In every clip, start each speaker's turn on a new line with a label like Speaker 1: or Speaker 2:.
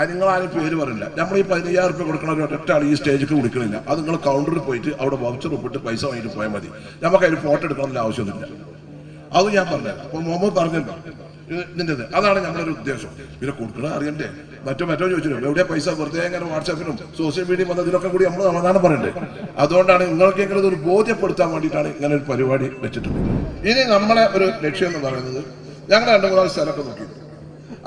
Speaker 1: അത് നിങ്ങളാരും പേര് പറയില്ല. നമ്മൾ ഈ പതിനയ്യായിരം റുപ്യ കൊടുക്കണ ഒരു ഒറ്റ ആൾ ഈ സ്റ്റേജിൽ കൊടുക്കണില്ല. അത് നിങ്ങൾ കൗണ്ടറിൽ പോയിട്ട് അവിടെ വൗച്ചർ ഒപ്പിട്ട് പൈസ വാങ്ങിയിട്ട് പോയാൽ മതി. നമുക്ക് അതിന് ഫോട്ടോ എടുക്കണമെന്നില്ല ആവശ്യമൊന്നുമില്ല. അത് ഞാൻ പറഞ്ഞത് അപ്പൊ മുഹമ്മദ് പറഞ്ഞല്ലോ. നിന്റെ അതാണ് ഞങ്ങളൊരു ഉദ്ദേശം. പിന്നെ കൊടുക്കണത് അറിയണ്ടേ? മറ്റോ മറ്റോ ചോദിച്ചില്ലോ എവിടെ പൈസ? വെറുതെ ഇങ്ങനെ വാട്സാപ്പിലും സോഷ്യൽ മീഡിയ വന്നതിലൊക്കെ കൂടി നമ്മൾ സമാധാനം പറയണ്ടേ? അതുകൊണ്ടാണ് നിങ്ങൾക്കെങ്കിലും ഇതൊരു ബോധ്യപ്പെടുത്താൻ വേണ്ടിയിട്ടാണ് ഇങ്ങനെ ഒരു പരിപാടി വെച്ചിട്ടുള്ളത്. ഇനി നമ്മളെ ഒരു ലക്ഷ്യം എന്ന് പറയുന്നത് ഞങ്ങൾ രണ്ടു മൂന്നാൽ സ്ഥലമൊക്കെ നോക്കി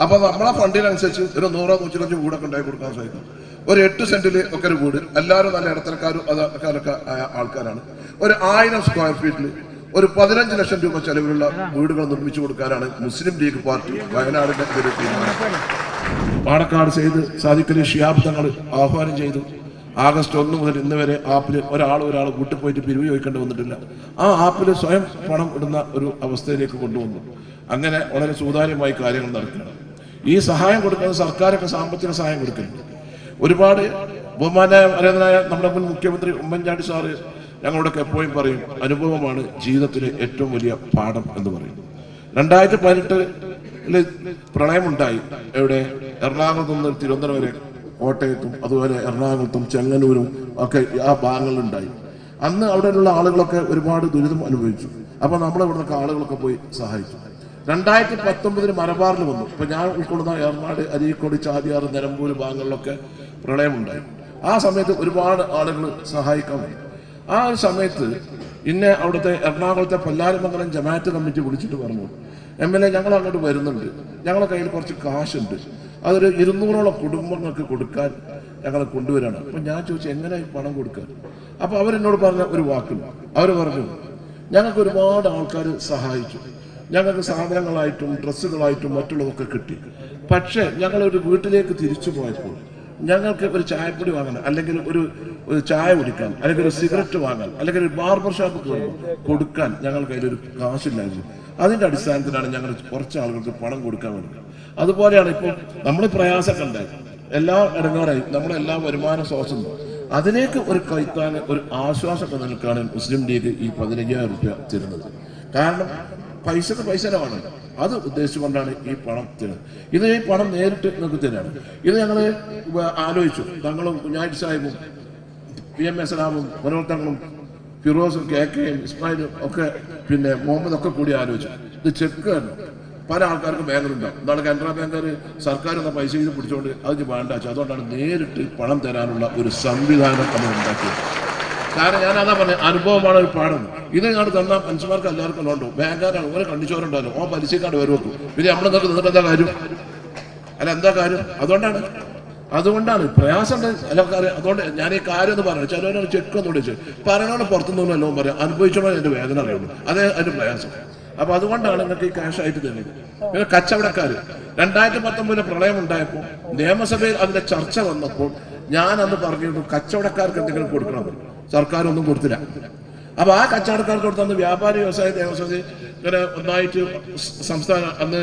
Speaker 1: അപ്പൊ നമ്മളെ ഫണ്ടിനനുസരിച്ച് ഒരു നൂറോ നൂറ്റിരഞ്ചു വീടൊക്കെ ഉണ്ടായി കൊടുക്കാൻ സാധിക്കും. ഒരു എട്ട് സെന്റിൽ ഒക്കെ ഒരു വീട്. എല്ലാവരും നല്ല ഇടത്തരക്കാരും അതൊക്കെ ആയ ആൾക്കാരാണ്. ഒരു ആയിരം സ്ക്വയർ ഫീറ്റിൽ ഒരു പതിനഞ്ച് ലക്ഷം രൂപ ചെലവിലുള്ള വീടുകൾ നിർമ്മിച്ചു കൊടുക്കാനാണ് മുസ്ലിം ലീഗ് പാർട്ടി വയനാടിന്റെ ഒരു തീരുമാനം. പാണക്കാട് ചെയ്ത് സാധിക്കലി ഷിയാബ് തങ്ങൾ ആഹ്വാനം ചെയ്തു. ആഗസ്റ്റ് ഒന്ന് മുതൽ ഇന്ന് വരെ ആപ്പിൽ ഒരാൾ ഒരാൾ കൂട്ടിപ്പോയിട്ട് പോയിട്ട് പിരിവ് ചോദിക്കേണ്ടി വന്നിട്ടില്ല. ആ ആപ്പിൽ സ്വയം പണം ഇടുന്ന ഒരു അവസ്ഥയിലേക്ക് കൊണ്ടുവന്നു. അങ്ങനെ വളരെ സുതാര്യമായി കാര്യങ്ങൾ നടക്കുകയാണ്. ഈ സഹായം കൊടുക്കുന്നത് സർക്കാരൊക്കെ സാമ്പത്തിക സഹായം കൊടുക്കുന്നുണ്ട് ഒരുപാട് ബഹുമാനായ നമ്മുടെ മുൻ മുഖ്യമന്ത്രി ഉമ്മൻചാണ്ടി സാറ് ഞങ്ങളോടൊക്കെ എപ്പോഴും പറയും അനുഭവമാണ് ജീവിതത്തിലെ ഏറ്റവും വലിയ പാഠം എന്ന് പറയും രണ്ടായിരത്തി പതിനെട്ടിൽ പ്രളയമുണ്ടായി എവിടെ? എറണാകുളത്ത് നിന്ന് തിരുവനന്തപുരം വരെ കോട്ടയത്തും അതുപോലെ എറണാകുളത്തും ചെങ്ങന്നൂരും ഒക്കെ ആ ഭാഗങ്ങളിലുണ്ടായി. അന്ന് അവിടെയുള്ള ആളുകളൊക്കെ ഒരുപാട് ദുരിതം അനുഭവിച്ചു. അപ്പൊ നമ്മൾ ഇവിടുത്തെ ആളുകളൊക്കെ പോയി സഹായിച്ചു. രണ്ടായിരത്തി പത്തൊമ്പതിന് മലബാറിൽ വന്നു. ഇപ്പൊ ഞാൻ ഉൾക്കൊള്ളുന്ന ഏർനാട് അരീക്കോട് ചാതിയാറ് നിലമ്പൂർ ഭാഗങ്ങളിലൊക്കെ പ്രളയമുണ്ടായി. ആ സമയത്ത് ഒരുപാട് ആളുകൾ സഹായിക്കാൻ ആ ഒരു സമയത്ത് ഇന്നെ അവിടുത്തെ എറണാകുളത്തെ പല്ലാരിമംഗലം ജമാഅത്ത് കമ്മിറ്റി വിളിച്ചിട്ട് പറഞ്ഞു എം എൽ എ ഞങ്ങൾ അങ്ങോട്ട് വരുന്നുണ്ട്. ഞങ്ങളുടെ കയ്യിൽ കുറച്ച് കാശുണ്ട്. അതൊരു ഇരുന്നൂറോളം കുടുംബങ്ങൾക്ക് കൊടുക്കാൻ ഞങ്ങൾ കൊണ്ടുവരാണ്. അപ്പൊ ഞാൻ ചോദിച്ചു എങ്ങനെ പണം കൊടുക്കാൻ? അപ്പൊ അവരെന്നോട് പറഞ്ഞ ഒരു വാക്കുണ്ട്. അവർ പറഞ്ഞു ഞങ്ങൾക്ക് ഒരുപാട് ആൾക്കാർ സഹായിച്ചു. ഞങ്ങൾക്ക് സാധനങ്ങളായിട്ടും ഡ്രസ്സുകളായിട്ടും മറ്റുള്ളതൊക്കെ കിട്ടി. പക്ഷേ ഞങ്ങളൊരു വീട്ടിലേക്ക് തിരിച്ചു പോയപ്പോൾ ഞങ്ങൾക്ക് ഒരു ചായപ്പൊടി വാങ്ങണം അല്ലെങ്കിൽ ഒരു ചായ കുടിക്കാൻ അല്ലെങ്കിൽ ഒരു സിഗരറ്റ് വാങ്ങാൻ അല്ലെങ്കിൽ ഒരു ബാർബർ ഷോപ്പ് കയറുമ്പോൾ കൊടുക്കാൻ ഞങ്ങൾ കയ്യിലൊരു കാശില്ലായിരുന്നു. അതിന്റെ അടിസ്ഥാനത്തിലാണ് ഞങ്ങൾ കുറച്ച് ആളുകൾക്ക് പണം കൊടുക്കാൻ വേണ്ടി. അതുപോലെയാണ് ഇപ്പോൾ നമ്മൾ പ്രയാസമൊക്കെ എല്ലാ എല്ലാം ഇടങ്ങാറായി എല്ലാ വരുമാന സ്രോതസ്സും. അതിലേക്ക് ഒരു കൈത്താൻ ഒരു ആശ്വാസമൊക്കെ നിൽക്കാണ് മുസ്ലിം ലീഗ് ഈ പതിനയ്യായിരം രൂപ തരുന്നത്. കാരണം പൈസ വേണം അത് ഉദ്ദേശിച്ചുകൊണ്ടാണ് ഈ പണം തരുന്നത്. ഇത് ഈ പണം നേരിട്ട് നിങ്ങൾക്ക് തരാണ് ഇത് ഞങ്ങൾ ആലോചിച്ചു. തങ്ങളും കുഞ്ഞാഴ്ച സാഹിബും പി എം എസ് എസ്ലാമും മനോത്തങ്ങളും ഫിറോസും കെ കെയും ഇസ്മായിലും ഒക്കെ പിന്നെ മുഹമ്മദ് ഒക്കെ കൂടി ആലോചിച്ചു. ഇത് ചെക്ക് പല ആൾക്കാർക്ക് ബാങ്കിലുണ്ടാവും എന്താണ് കാനറ ബാങ്കുകാർ സർക്കാർ എന്ന പൈസ ഇത് പിടിച്ചുകൊണ്ട് അതിന് വേണ്ട അതുകൊണ്ടാണ് നേരിട്ട് പണം തരാനുള്ള ഒരു സംവിധാനം നമ്മൾ ഉണ്ടാക്കിയത്. കാരണം ഞാൻ അതാ പറഞ്ഞത് അനുഭവമാണ് ഒരു പാഠം ഇത് ഞാൻ തന്ന മനുഷ്യന്മാർക്ക് എല്ലാവർക്കും ഉണ്ടോ ബാങ്കുകാരാണ് ഓരോ കണ്ടിച്ചോരുണ്ടല്ലോ ഓ പലിശക്കാട് വരും വെക്കും പിന്നെ നമ്മൾ നിങ്ങൾക്ക് നിങ്ങൾക്ക് എന്താ കാര്യം? അല്ല എന്താ കാര്യം? അതുകൊണ്ടാണ്. അതുകൊണ്ടാണ് പ്രയാസം അതുകൊണ്ട് ഞാൻ ഈ കാര്യം എന്ന് പറഞ്ഞു ചിലവരാണ് ചെക്ക് എന്ന് വിളിച്ച്. പറയണോട് പുറത്തുനിന്ന് എല്ലാം പറയാം. അനുഭവിച്ചോളാം എന്റെ വേദന അറിയുള്ളൂ. അതേ അതിന്റെ പ്രയാസം. അപ്പൊ അതുകൊണ്ടാണ് നിങ്ങൾക്ക് ഈ ക്യാഷ് ആയിട്ട് തരുന്നത്. പിന്നെ കച്ചവടക്കാർ രണ്ടായിരത്തി പത്തൊമ്പതിലെ പ്രളയം ഉണ്ടായപ്പോൾ നിയമസഭയിൽ അതിന്റെ ചർച്ച വന്നപ്പോൾ ഞാൻ അന്ന് പറഞ്ഞിരുന്നു കച്ചവടക്കാർക്ക് എന്തെങ്കിലും കൊടുക്കണം സർക്കാർ ഒന്നും കൊടുത്തില്ല. അപ്പൊ ആ കച്ചവടക്കാർക്ക് കൊടുത്തന്ന് വ്യാപാരി വ്യവസായ ദേവസ്വം ഇങ്ങനെ ഒന്നായിട്ട് സംസ്ഥാന അന്ന്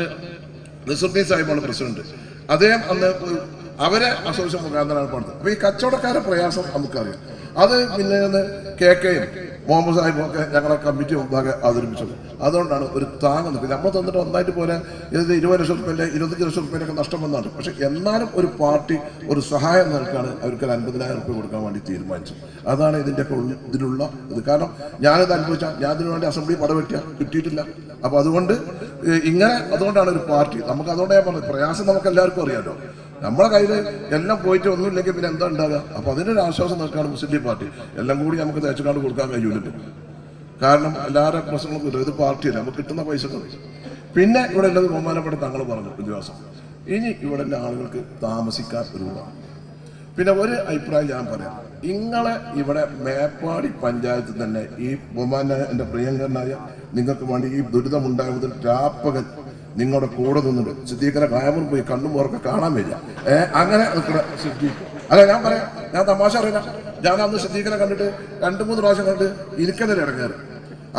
Speaker 1: നിസുദ്ദീൻ സാഹിബാണ് പ്രസിഡന്റ്. അദ്ദേഹം അന്ന് അവരെ അസോസിയേഷൻ മുഖാന്തരമാണ് പണിത്. അപ്പൊ ഈ കച്ചവടക്കാരുടെ പ്രയാസം നമുക്കറിയാം. അത് പിന്നെ കെ കെയും മുഹമ്മദ് സാഹിബൊക്കെ ഞങ്ങളെ കമ്മിറ്റി മുമ്പാകെ അവതരിപ്പിച്ചത്. അതുകൊണ്ടാണ് ഒരു താങ്ങ് നിൽക്കുന്നത്. നമ്മൾ തന്നിട്ട് ഒന്നായിട്ട് പോലെ ഇത് ഇരുപത് ലക്ഷം റുപ്യന്റെ ഇരുപത്തഞ്ച് ലക്ഷം റുപ്യയിലൊക്കെ നഷ്ടം വന്നാണ് പക്ഷെ എന്നാലും ഒരു പാർട്ടി ഒരു സഹായം നൽകാണ് അവർക്ക് ഒരു അൻപതിനായിരം റുപ്യ കൊടുക്കാൻ വേണ്ടി തീരുമാനിച്ചത് അതാണ് ഇതിന്റെയൊക്കെ ഇതിലുള്ള ഇത്. കാരണം ഞാനിത് അനുഭവിച്ചാൽ ഞാൻ ഇതിനു വേണ്ടി അസംബ്ലി പടവെട്ടിയ. കിട്ടിയിട്ടില്ല. അപ്പോൾ അതുകൊണ്ട് ഇങ്ങനെ അതുകൊണ്ടാണ് ഒരു പാർട്ടി. നമുക്ക് അതുകൊണ്ട് ഞാൻ പറഞ്ഞത്. പ്രയാസം നമുക്ക് എല്ലാവർക്കും അറിയാലോ. നമ്മളെ കയ്യിൽ എല്ലാം പോയിട്ട് ഒന്നുമില്ലെങ്കിൽ പിന്നെ എന്താ ഉണ്ടാകുക അപ്പൊ അതിനൊരു ആശ്വാസം നിൽക്കാണ് മുസ്ലിം ലീഗ് പാർട്ടി. എല്ലാം കൂടി നമുക്ക് തേച്ചുകാണ്ട് കൊടുക്കാൻ കഴിയൂലല്ലോ. കാരണം എല്ലാവരുടെ പ്രശ്നങ്ങളും ഇല്ല ഇത് പാർട്ടിയല്ല. നമുക്ക് കിട്ടുന്ന പൈസ പിന്നെ ഇവിടെ ഉള്ളത് ബഹുമാനപ്പെട്ട തങ്ങൾ പറഞ്ഞു ഒരു ഇനി ഇവിടെ ആളുകൾക്ക് താമസിക്കാൻ ഒരു പിന്നെ ഒരു അഭിപ്രായം ഞാൻ പറയാം. ഇങ്ങളെ ഇവിടെ മേപ്പാടി പഞ്ചായത്ത് തന്നെ ഈ ബഹുമാന എന്റെ പ്രിയങ്കരനായ നിങ്ങൾക്ക് വേണ്ടി ഈ ദുരിതമുണ്ടായ മുതൽ രാപ്പകൽ നിങ്ങളുടെ കൂടെ നിന്നിട്ട് സിദ്ദീഖിനെ കായമർ പോയി കണ്ണും ഓർക്കെ കാണാൻ വരിക. ഏ അങ്ങനെ സിദ്ദീഖ്. അല്ല ഞാൻ പറയാം ഞാൻ തമാശ അറിയില്ല ഞാൻ അന്ന് സിദ്ദീഖിനെ കണ്ടിട്ട് രണ്ടു മൂന്ന് പ്രാവശ്യം കണ്ടിട്ട് ഇരിക്കുന്നതിൽ ഇറങ്ങാറ്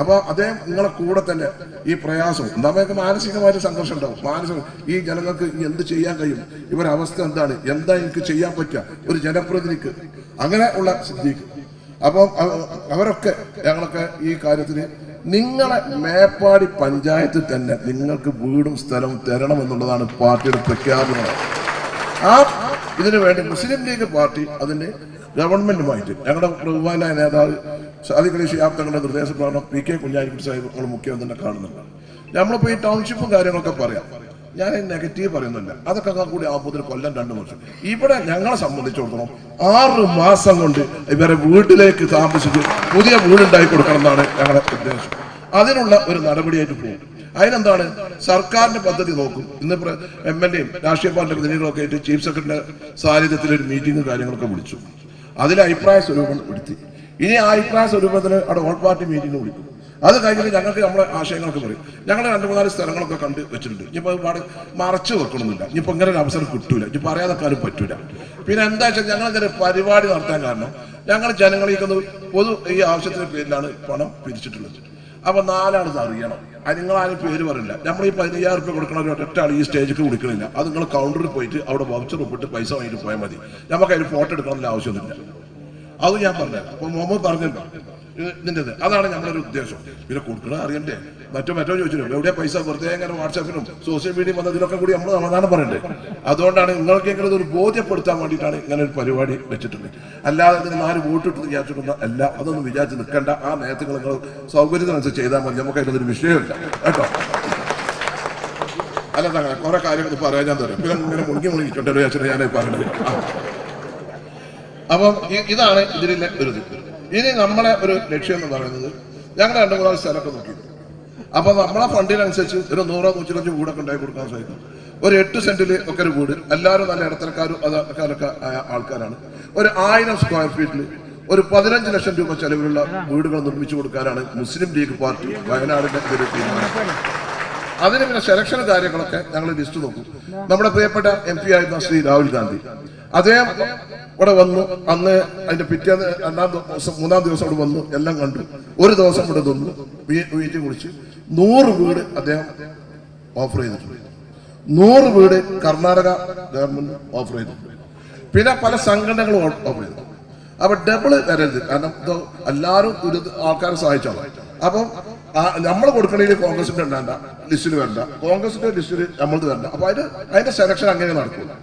Speaker 1: അപ്പൊ അദ്ദേഹം നിങ്ങളെ കൂടെ തന്നെ ഈ പ്രയാസം നമുക്ക് മാനസികമായിട്ട് സംഘർഷം ഉണ്ടാവും. മാനസിക ഈ ജനങ്ങൾക്ക് എന്ത് ചെയ്യാൻ കഴിയും? ഇവരുടെ അവസ്ഥ എന്താണ്? എന്താ എനിക്ക് ചെയ്യാൻ പറ്റുക? ഒരു ജനപ്രതിനിധിക്ക്. അങ്ങനെ ഉള്ള സിദ്ധീഖ് അപ്പം അവരൊക്കെ ഞങ്ങളൊക്കെ ഈ കാര്യത്തിൽ നിങ്ങളെ മേപ്പാടി പഞ്ചായത്ത് തന്നെ നിങ്ങൾക്ക് വീടും സ്ഥലവും തരണം എന്നുള്ളതാണ് പാർട്ടിയുടെ പ്രഖ്യാപനം. ആ ഇതിനു വേണ്ടി മുസ്ലിം ലീഗ് പാർട്ടി അതിന്റെ ഗവൺമെന്റുമായിട്ട് ഞങ്ങളുടെ ബഹുമാനായ നേതാവ് സാദിഖലി ഷിയാബ് തങ്ങളുടെ നിർദ്ദേശപ്രകാരം പി കെ കുഞ്ഞാലിക്കുട്ടി സാഹിബ് മുഖ്യമന്ത്രിനെ കാണുന്നുണ്ട്. നമ്മളിപ്പോൾ ഈ ടൗൺഷിപ്പും കാര്യങ്ങളൊക്കെ പറയാം. ഞാൻ നെഗറ്റീവ് പറയുന്നില്ല അതൊക്കെ കൂടി ആകുമ്പോൾ കൊല്ലം രണ്ട് വർഷം ഇവിടെ ഞങ്ങളെ സംബന്ധിച്ചിടത്തോളം ആറ് മാസം കൊണ്ട് ഇവരെ വീട്ടിലേക്ക് താമസിച്ച് പുതിയ വീടുണ്ടാക്കി കൊടുക്കണം എന്നാണ് ഞങ്ങളുടെ ഉദ്ദേശം. അതിനുള്ള ഒരു നടപടിയായിട്ട് പോകും അതിനെന്താണ്? സർക്കാരിന്റെ പദ്ധതി നോക്കും. ഇന്ന് എം എൽ എയും രാഷ്ട്രീയ പാർട്ടി പ്രതിനിധികളൊക്കെ ആയിട്ട് ചീഫ് സെക്രട്ടറിയുടെ സാന്നിധ്യത്തിൽ ഒരു മീറ്റിംഗ് കാര്യങ്ങളൊക്കെ വിളിച്ചു. അതിൽ അഭിപ്രായ സ്വരൂപം എടുത്തി ഇനി ആ അഭിപ്രായ സ്വരൂപത്തിന് അവിടെ ഓൾ പാർട്ടി മീറ്റിംഗ് വിളിക്കും. അത് കഴിഞ്ഞിട്ട് ഞങ്ങൾക്ക് നമ്മളെ ആശയങ്ങളൊക്കെ പറയും ഞങ്ങൾ രണ്ട് മൂന്നാൽ സ്ഥലങ്ങളൊക്കെ കണ്ട് വെച്ചിട്ടുണ്ട്. ഇനിയിപ്പോൾ ഒരുപാട് മറച്ചു വെക്കണമെന്നില്ല ഇനിയിപ്പോൾ ഇങ്ങനെ ഒരു അവസരം കിട്ടൂല. ഇനി പറയാതെക്കാനും പറ്റൂല. പിന്നെ എന്താ വെച്ചാൽ ഞങ്ങൾ ഇങ്ങനെ പരിപാടി നടത്താൻ കാരണം ഞങ്ങൾ ജനങ്ങളിലേക്കൊന്ന് പൊതു ഈ ആവശ്യത്തിന്റെ പേരിലാണ് പണം പിരിച്ചിട്ടുള്ളത്. അപ്പൊ നാലാണ് അറിയണം. നിങ്ങൾ ആരും പേര് പറയില്ല. നമ്മൾ ഈ പതിനയ്യായിരം റുപ്യ കൊടുക്കണ ഒരു ഒറ്റ ആൾ ഈ സ്റ്റേജിൽ കൊടുക്കണില്ല അത് നിങ്ങൾ കൗണ്ടറിൽ പോയിട്ട് അവിടെ വൗച്ചർ ഒപ്പിട്ട് പൈസ വാങ്ങിയിട്ട് പോയാൽ മതി. നമുക്ക് അതിന് ഫോട്ടോ എടുക്കണമെന്ന ആവശ്യമൊന്നുമില്ല. അത് ഞാൻ പറഞ്ഞുതരാം. അപ്പൊ മുഹമ്മദ് പറഞ്ഞല്ലോ. ഇതിന്റെത്. അതാണ് നമ്മളൊരു ഉദ്ദേശം. പിന്നെ കൊടുക്കണ അറിയണ്ടേ? മറ്റോ മറ്റോ ചോദിച്ചില്ലോ എവിടെ പൈസ? വെറുതെ ഇങ്ങനെ വാട്സാപ്പിനും സോഷ്യൽ മീഡിയ വന്നതിലൊക്കെ കൂടി നമ്മൾ സമാധാനം പറയണ്ടേ? അതുകൊണ്ടാണ് നിങ്ങൾക്ക് ഇങ്ങനെ ഒരു ബോധ്യപ്പെടുത്താൻ വേണ്ടിയിട്ടാണ് ഇങ്ങനെ ഒരു പരിപാടി വെച്ചിട്ടുള്ളത്. അല്ലാതെ ഇതിന് നാല് വോട്ടിട്ട് വിചാരിച്ചിട്ടൊന്നും അല്ല അതൊന്നും വിചാരിച്ച് നിൽക്കേണ്ട. ആ നേരത്തെ നിങ്ങൾ സൗകര്യത്തിനനുസരിച്ച് ചെയ്താൽ മതി. നമുക്ക് അതിനൊരു വിഷയമില്ല. കേട്ടോ? അല്ല തങ്ങളെ കുറെ കാര്യങ്ങൾ പറയാൻ ഞാൻ തരാം. പിന്നെ ഇങ്ങനെ മുഴുകി വിചാരിച്ചിട്ട് ഞാൻ പറഞ്ഞത്. ആ. അപ്പം ഇതാണ് ഇതിലെ ഒരു ഇനി നമ്മളെ ഒരു ലക്ഷ്യം എന്ന് പറയുന്നത് ഞങ്ങൾ രണ്ടു മൂന്നാൽ സ്ഥലമൊക്കെ നോക്കി. അപ്പൊ നമ്മളെ ഫണ്ടിനനുസരിച്ച് ഒരു നൂറോ നൂറ്റിരഞ്ചു വീടൊക്കെ ഉണ്ടായി കൊടുക്കാൻ സാധിക്കും. ഒരു എട്ട് സെന്റിൽ ഒക്കെ ഒരു വീട്. എല്ലാവരും നല്ല ഇടത്തരക്കാരും അതൊക്കെ ആയ ആൾക്കാരാണ്. ഒരു ആയിരം സ്ക്വയർ ഫീറ്റിൽ ഒരു പതിനഞ്ച് ലക്ഷം രൂപ ചെലവിലുള്ള വീടുകൾ നിർമ്മിച്ചു കൊടുക്കാനാണ് മുസ്ലിം ലീഗ് പാർട്ടി വയനാടിന്റെ ഒരു തീരുമാനം. അതിന് പിന്നെ സെലക്ഷൻ കാര്യങ്ങളൊക്കെ ഞങ്ങൾ ലിസ്റ്റ് നോക്കും. നമ്മുടെ പ്രിയപ്പെട്ട എം പി ആയിരുന്ന ശ്രീ രാഹുൽ ഗാന്ധി. അദ്ദേഹം ഇവിടെ വന്നു. അന്ന് അതിന്റെ പിറ്റേന്ന് രണ്ടാം ദിവസം മൂന്നാം ദിവസം ഇവിടെ വന്നു. എല്ലാം കണ്ടു. ഒരു ദിവസം ഇവിടെ തന്നു വീട്ടിൽ കുളിച്ച്. നൂറ് വീട് അദ്ദേഹം ഓഫർ ചെയ്തിട്ടുണ്ട്. നൂറ് വീട് കർണാടക ഗവൺമെന്റ് ഓഫർ ചെയ്തിട്ടുണ്ട്. പിന്നെ പല സംഘടനകളും ഓഫർ ചെയ്തു അപ്പൊ ഡബിൾ വരരുത്. കാരണം ഇത് എല്ലാവരും ഒരു ആൾക്കാരെ സഹായിച്ചോളാം. അപ്പം നമ്മൾ കൊടുക്കണമെങ്കിൽ കോൺഗ്രസിന്റെ വേണ്ട ലിസ്റ്റിൽ വരണ്ട കോൺഗ്രസിന്റെ ലിസ്റ്റിൽ നമ്മളത് വരണ്ട അപ്പൊ അതിന് അതിന്റെ സെലക്ഷൻ അങ്ങനെ നടക്കുള്ളൂ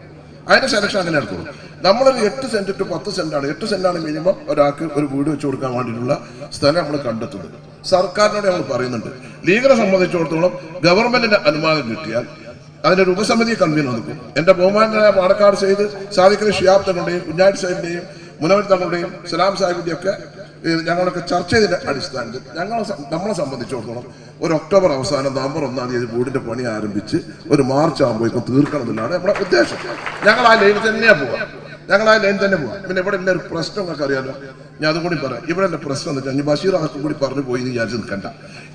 Speaker 1: അതിന്റെ സെലക്ഷൻ അങ്ങനെ എടുത്തോളൂ നമ്മളൊരു എട്ട് സെന്റ് ടു പത്ത് സെന്റ് ആണ്. എട്ട് സെന്റ് ആണ് മിനിമം ഒരാൾക്ക് ഒരു വീട് വെച്ച് കൊടുക്കാൻ വേണ്ടിയിട്ടുള്ള സ്ഥലം നമ്മൾ കണ്ടെത്തുന്നത്. സർക്കാരിനോട് നമ്മൾ പറയുന്നുണ്ട്. ലീഗിനെ സംബന്ധിച്ചിടത്തോളം ഗവൺമെന്റിന്റെ അനുവാദം കിട്ടിയാൽ ഒരു ഉപസമിതി കൺവീനർ നിൽക്കും. എന്റെ ബഹുമാനായ പാണക്കാട് സെയ്ത് സാധിക്കുന്ന ഷിയാബ് തങ്ങളുടെയും കുഞ്ഞാടി സാഹിബിന്റെയും മുനവർ തങ്ങളുടെയും സലാം സാഹിബിന്റെയും ഒക്കെ ഞങ്ങളൊക്കെ ചർച്ച ചെയ്തതിന്റെ അടിസ്ഥാനത്തിൽ ഞങ്ങൾ നമ്മളെ സംബന്ധിച്ചിടത്തോളം ഒരു ഒക്ടോബർ അവസാനം നവംബർ ഒന്നാം തീയതി വീടിന്റെ പണി ആരംഭിച്ച് ഒരു മാർച്ച് ആകുമ്പോഴേക്കും തീർക്കണം എന്നുള്ളതാണ് നമ്മുടെ ഉദ്ദേശം. ഞങ്ങൾ ആ ലൈനിൽ തന്നെയാണ് പോവുക. ഞങ്ങൾ ആ ലൈൻ തന്നെ പോവാം പിന്നെ ഇവിടെ ഒരു പ്രശ്നം നിങ്ങൾക്ക് അറിയാലോ ഞാൻ അതും കൂടി പറയാം. ഇവിടെ എന്റെ പ്രശ്നം എന്ന് വെച്ചാൽ ബഷീർ ആർക്കും കൂടി പറഞ്ഞു പോയി എന്ന് വിചാരിച്ച് നിൽക്കണ്ട.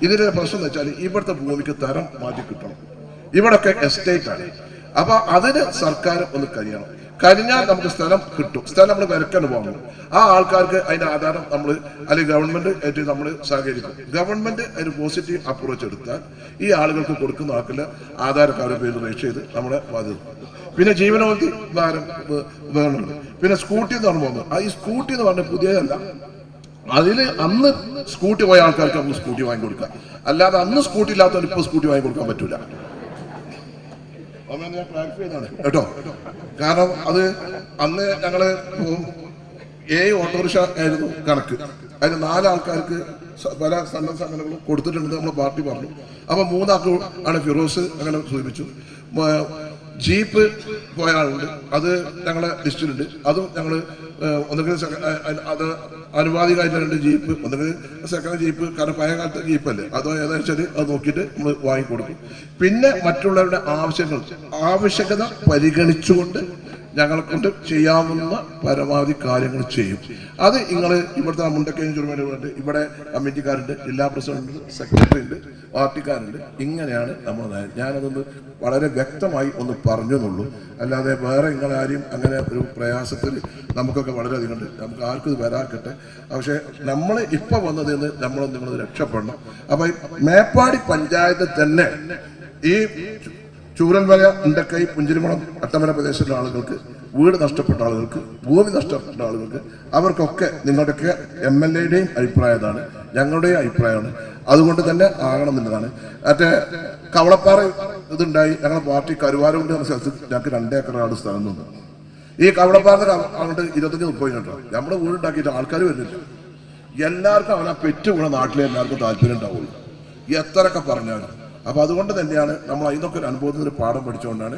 Speaker 1: ഇതിലെ പ്രശ്നം എന്ന് വെച്ചാൽ ഇവിടുത്തെ ഭൂമിക്ക് തരം മാറ്റി കിട്ടണം ഇവിടൊക്കെ എസ്റ്റേറ്റ് ആണ് അപ്പൊ അതിന് സർക്കാർ ഒന്ന് കഴിയണം. കഴിഞ്ഞാൽ നമുക്ക് സ്ഥലം കിട്ടും. സ്ഥലം നമ്മൾ വരയ്ക്കാൻ പോകുന്നത് ആ ആൾക്കാർക്ക് അതിന് ആധാരം നമ്മൾ അല്ലെങ്കിൽ ഗവൺമെന്റ് ആയിട്ട് നമ്മൾ സഹകരിക്കും. ഗവൺമെന്റ് ഒരു പോസിറ്റീവ് അപ്രോച്ച് എടുത്താൽ ഈ ആളുകൾക്ക് കൊടുക്കുന്ന ആക്കിൽ ആധാരക്കാരുടെ പേര് രജിസ്റ്റർ ചെയ്ത് നമ്മളെ ബാധ്യത പിന്നെ ജീവനോധി ഭാരം ഉപകരണങ്ങൾ പിന്നെ സ്കൂട്ടി എന്ന് പറഞ്ഞു പോകുന്നത്. ആ ഈ സ്കൂട്ടി എന്ന് പറഞ്ഞാൽ പുതിയതല്ല. അതിൽ അന്ന് സ്കൂട്ടി പോയ ആൾക്കാർക്ക് നമുക്ക് സ്കൂട്ടി വാങ്ങി കൊടുക്കാം അല്ലാതെ അന്ന് സ്കൂട്ടി ഇല്ലാത്തവർ ഇപ്പോൾ സ്കൂട്ടി വാങ്ങി കൊടുക്കാൻ പറ്റൂല. ഞാൻ കേട്ടോ? കാരണം അത് അന്ന് ഞങ്ങൾ ഏഴ് ഓട്ടോറിക്ഷ ആയിരുന്നു കണക്ക്. അതിന് നാലാൾക്കാർക്ക് പല സന്നദ്ധ സംഘടനകളും കൊടുത്തിട്ടുണ്ട് നമ്മൾ പാർട്ടി പറഞ്ഞു. അപ്പൊ മൂന്നാൾക്ക് ആണ് ഫിറോസ് അങ്ങനെ സൂചിപ്പിച്ചു. ജീപ്പ് പോയ ആളുണ്ട് അത് ഞങ്ങളെ ലിസ്റ്റിലുണ്ട്. അതും ഞങ്ങൾ ഒന്നുകിൽ അത് അനുവാദികമായിട്ടുള്ള ജീപ്പ് ഒന്നുകിൽ സെക്കൻഡ് ജീപ്പ് കാരണം പഴയ കാലത്തെ ജീപ്പല്ലേ. അതോ ഏതാ വെച്ചാൽ അത് നോക്കിയിട്ട് നമ്മൾ വാങ്ങിക്കൊടുക്കും. പിന്നെ മറ്റുള്ളവരുടെ ആവശ്യങ്ങൾ ആവശ്യകത പരിഗണിച്ചുകൊണ്ട് ഞങ്ങളെ ചെയ്യാവുന്ന പരമാവധി കാര്യങ്ങൾ ചെയ്യും. അത് നിങ്ങൾ ഇവിടുത്തെ മുണ്ടക്കയം ചുരുമനുണ്ട് ഇവിടെ കമ്മിറ്റിക്കാരുണ്ട് ജില്ലാ പ്രസിഡന്റ് സെക്രട്ടറി ഉണ്ട് പാർട്ടിക്കാരുണ്ട്. ഇങ്ങനെയാണ് നമ്മൾ. ഞാനതൊന്ന് വളരെ വ്യക്തമായി ഒന്ന് പറഞ്ഞു എന്നുള്ളൂ അല്ലാതെ വേറെ നിങ്ങളാരെയും അങ്ങനെ ഒരു പ്രയാസത്തിൽ നമുക്കൊക്കെ വളരെയധികം ഉണ്ട്. നമുക്ക് ആർക്കും ഇത് വരാക്കട്ടെ. പക്ഷേ നമ്മൾ ഇപ്പം വന്നതിൽ നിന്ന് നമ്മൾ നിങ്ങൾ രക്ഷപ്പെടണം. അപ്പം മേപ്പാടി പഞ്ചായത്ത് തന്നെ ഈ ചൂരൽമല ഉണ്ടക്കൈ പുഞ്ചിരിമണം അട്ടമല പ്രദേശത്തുള്ള ആളുകൾക്ക് വീട് നഷ്ടപ്പെട്ട ആളുകൾക്ക് ഭൂമി നഷ്ടപ്പെട്ട ആളുകൾക്ക് അവർക്കൊക്കെ നിങ്ങളുടെയൊക്കെ എം എൽ എയുടെയും അഭിപ്രായം ഇതാണ് ഞങ്ങളുടെയും അഭിപ്രായമാണ്. അതുകൊണ്ട് തന്നെ ആകണം എന്നതാണ്. മറ്റേ കവളപ്പാറ ഇതുണ്ടായി ഞങ്ങളുടെ പാർട്ടി കരുവാരം കൊണ്ട് എന്ന സ്ഥലത്ത് ഞങ്ങൾക്ക് രണ്ടേക്കറാണ് സ്ഥലം തന്നു ഈ കവളപ്പാറ അങ്ങോട്ട് ഇരുപത്തഞ്ച് മുപ്പത് കേട്ടോ. നമ്മുടെ വീടുണ്ടാക്കിയിട്ട് ആൾക്കാർ വരുന്നില്ല. എല്ലാവർക്കും അവനെ പെറ്റു കൂടെ നാട്ടിലെ എല്ലാവർക്കും താല്പര്യം ഉണ്ടാവുള്ളൂ. എത്രയൊക്കെ പറഞ്ഞാലും. അപ്പൊ അതുകൊണ്ട് തന്നെയാണ് നമ്മൾ അതിനൊക്കെ ഒരു അനുഭവത്തിൽ ഒരു പാഠം പഠിച്ചുകൊണ്ടാണ്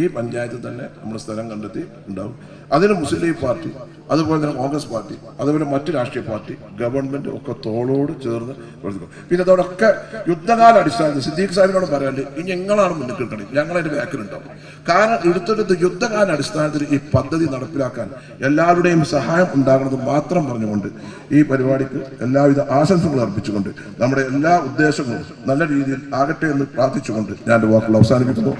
Speaker 1: ഈ പഞ്ചായത്തിൽ തന്നെ നമ്മൾ സ്ഥലം കണ്ടെത്തി ഉണ്ടാവും. അതിന് മുസ്ലിം ലീഗ് പാർട്ടി അതുപോലെ തന്നെ കോൺഗ്രസ് പാർട്ടി അതുപോലെ മറ്റു രാഷ്ട്രീയ പാർട്ടി ഗവൺമെന്റ് ഒക്കെ തോളോട് ചേർന്ന് പ്രവർത്തിക്കും. പിന്നെ അതോടൊക്കെ യുദ്ധകാല അടിസ്ഥാനത്തിൽ സിദ്ദീഖ് സാഹിബിനോട് പറയാണ്ട് ഇനി ഞങ്ങളാണ് മുന്നിൽ കിട്ടണേ ഞങ്ങളതിന്റെ ബാക്കിലുണ്ടാവും കാരണം എടുത്തെടുത്ത് യുദ്ധകാല അടിസ്ഥാനത്തിൽ ഈ പദ്ധതി നടപ്പിലാക്കാൻ എല്ലാവരുടെയും സഹായം ഉണ്ടാകണമെന്ന് മാത്രം പറഞ്ഞുകൊണ്ട് ഈ പരിപാടിക്ക് എല്ലാവിധ ആശംസകളും അർപ്പിച്ചുകൊണ്ട് നമ്മുടെ എല്ലാ ഉദ്ദേശങ്ങളും നല്ല രീതിയിൽ ആകട്ടെ എന്ന് പ്രാർത്ഥിച്ചുകൊണ്ട് ഞാൻ വാക്കുകൾ അവസാനിപ്പിക്കുന്നു.